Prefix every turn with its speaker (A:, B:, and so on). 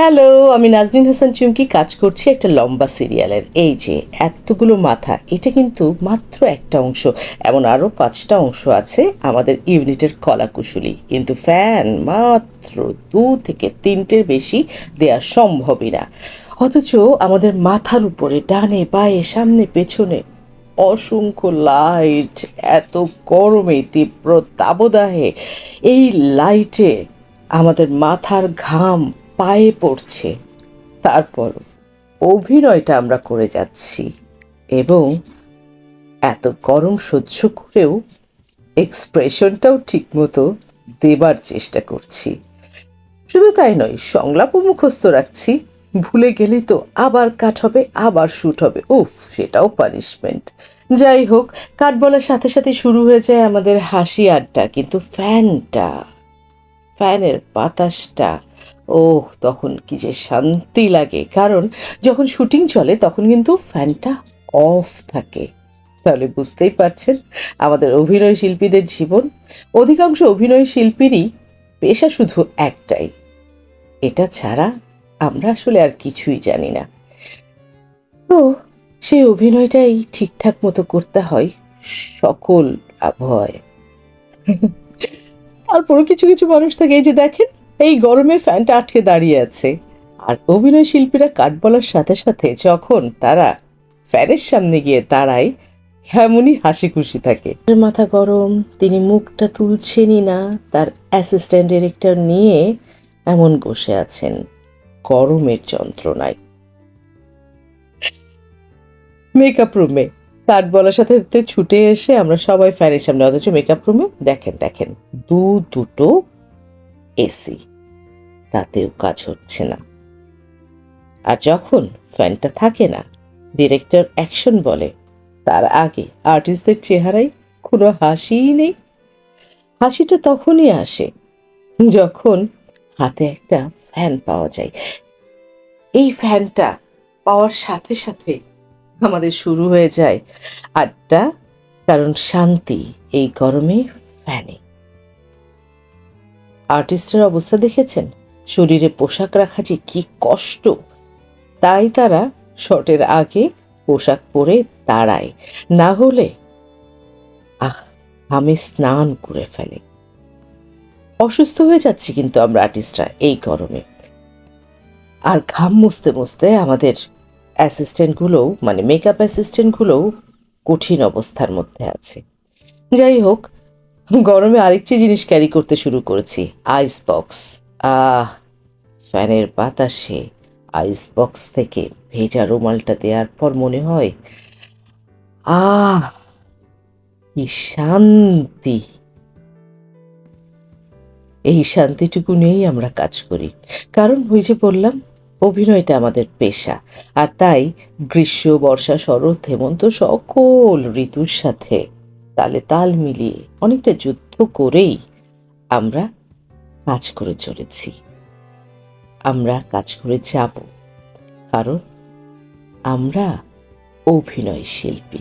A: Hello, আমি নাজনীন হাসান চুমকি কাজ করছি একটা লম্বা সিরিয়ালের। এই যে, এতগুলো মাথা, এটা কিন্তু মাত্র একটা অংশ, এমন আরও পাঁচটা অংশ আছে আমাদের ইউনিটের কলাকুশলী। কিন্তু ফ্যান মাত্র দু থেকে তিনটের বেশি দেওয়া সম্ভবই না। অথচ আমাদের মাথার উপরে, ডানে বায়ে সামনে, পেছনে অসংখ্য লাইট, এত গরমে, তীব্র তাবদাহে এই লাইটে আমাদের মাথার ঘাম পায়ে পড়ছে। তারপর অভিনয়টা আমরা করে যাচ্ছি এবং এত গরম সহ্য করেও এক্সপ্রেশনটাও ঠিকমতো দেবার চেষ্টা করছি। শুধু তাই নয় সংলাপও মুখস্থ রাখছি। ভুলে গেলে তো আবার কাট হবে, আবার শ্যুট হবে। উফ, সেটাও পানিশমেন্ট যাই হোক কাট বলার সাথে সাথে শুরু হয়ে যায় আমাদের হাসি আড্ডা, কিন্তু ফ্যানটা ফ্যানের বাতাসটা ও তখন কি যে শান্তি লাগে। কারণ যখন শুটিং চলে, তখন কিন্তু ফ্যানটা অফ থাকে। তাহলে বুঝতেই পারছেন আমাদের অভিনয় শিল্পীদের জীবন। অধিকাংশ অভিনয় শিল্পীরই পেশা শুধু একটাই। এটা ছাড়া আমরা আসলে আর কিছুই জানি না। তো, সেই অভিনয়টাই ঠিকঠাক মতো করতে হয় সকল আবহাওয়ায়। তারপরও কিছু কিছু মানুষ থাকে এই যে দেখেন এই গরমে ফ্যানটা আটকে দাঁড়িয়ে আছে। আর অভিনয় শিল্পীরা কাট বলার সাথে সাথে যখন তারা ফ্যানের সামনে গিয়ে দাঁড়ায় এমনই হাসি খুশি থাকে মাথা গরম তিনি মুখটা তুলছেনই না তার অ্যাসিস্ট্যান্ট ডিরেক্টর নিয়ে এমন বসে আছেন গরমের যন্ত্রণায়। মেকআপ রুমে কাট বলার সাথে সাথে ছুটে এসে আমরা সবাই ফ্যানের সামনে, অথচ মেকআপ রুমে দেখেন দেখেন, দু দুটো এসি তাতেও কাজ হচ্ছে না। আর যখন ফ্যানটা থাকে না ডিরেক্টর অ্যাকশন বলে, তার আগে আর্টিস্টদের চেহারায় কোনো হাসিই নেই। হাসিটা তখনই আসে যখন হাতে একটা ফ্যান পাওয়া যায়। এই ফ্যানটা পাওয়ার সাথে সাথে আমাদের শুরু হয়ে যায় আড্ডা, কারণ শান্তি এই গরমে ফ্যানে। আর্টিস্টের অবস্থা দেখেছেন? শরীরে পোশাক রাখা যে কি কষ্ট! তাই তারা শটের আগে পোশাক পরে দাঁড়ায়, না হলে আহ, আমি স্নান করে ফেলে। অসুস্থ হয়ে যাচ্ছি কিন্তু আমরা আর্টিস্টরা এই গরমে। আর ঘাম মুছতে মুছতে আমাদের অ্যাসিস্ট্যান্টগুলোও মানে মেকআপ অ্যাসিস্ট্যান্টগুলোও কঠিন অবস্থার মধ্যে আছে। যাই হোক, গরমে আরেকটি জিনিস ক্যারি করতে শুরু করেছি আইস বক্স আহ, ফ্যানের বাতাসে আইস বক্স থেকে ভেজা রুমালটা দেওয়ার পর মনে হয়, আহ, কি শান্তি। এই শান্তিটুকু নিয়েই আমরা কাজ করি। কারণ ওই যে বললাম অভিনয়টা আমাদের পেশা। আর তাই গ্রীষ্ম, বর্ষা, শরৎ, হেমন্ত সকল ঋতুর সাথে তালে তাল মিলিয়ে অনেকটা যুদ্ধ করেই আমরা কাজ করে চলেছি। আমরা কাজ করে যাব। কারণ আমরা অভিনয় শিল্পী